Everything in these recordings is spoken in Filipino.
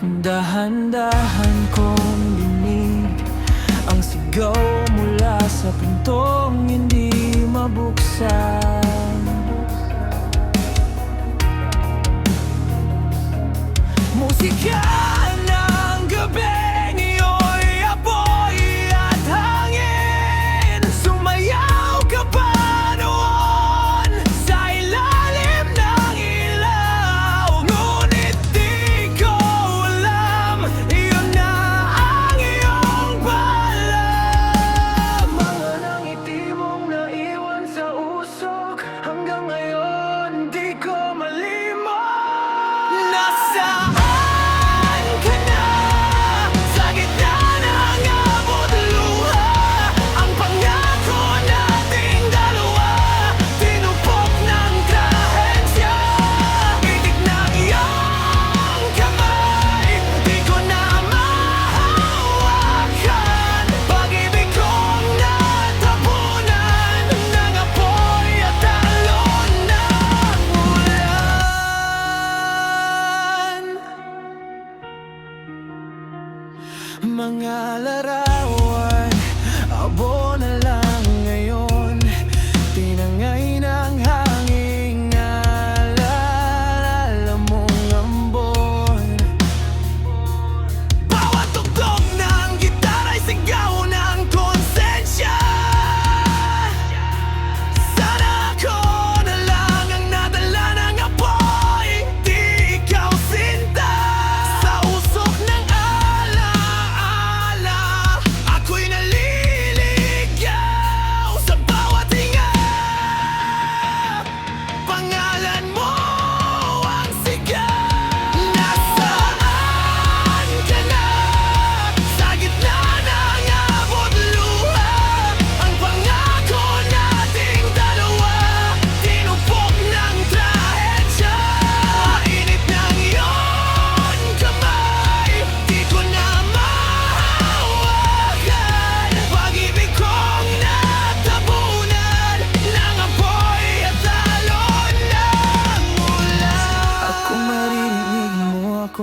Dahan-dahan kong dinig Ang sigaw mula sa puntong hindi mabuksan. die. mga larawan Abo na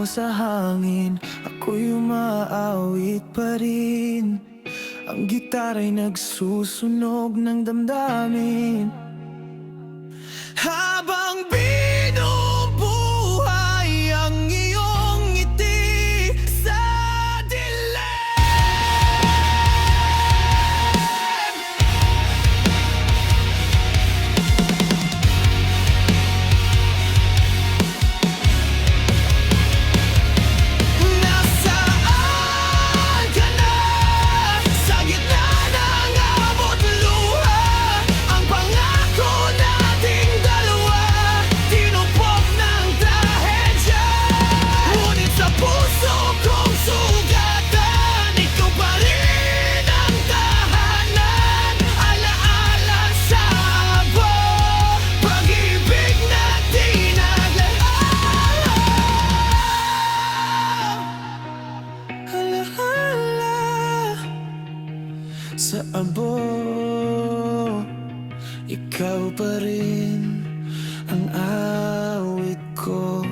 sa hangin Ako'y umaawit pa rin Ang gitara'y nagsusunog ng damdamin ha! sa abo Ikaw pa rin ang awit ko.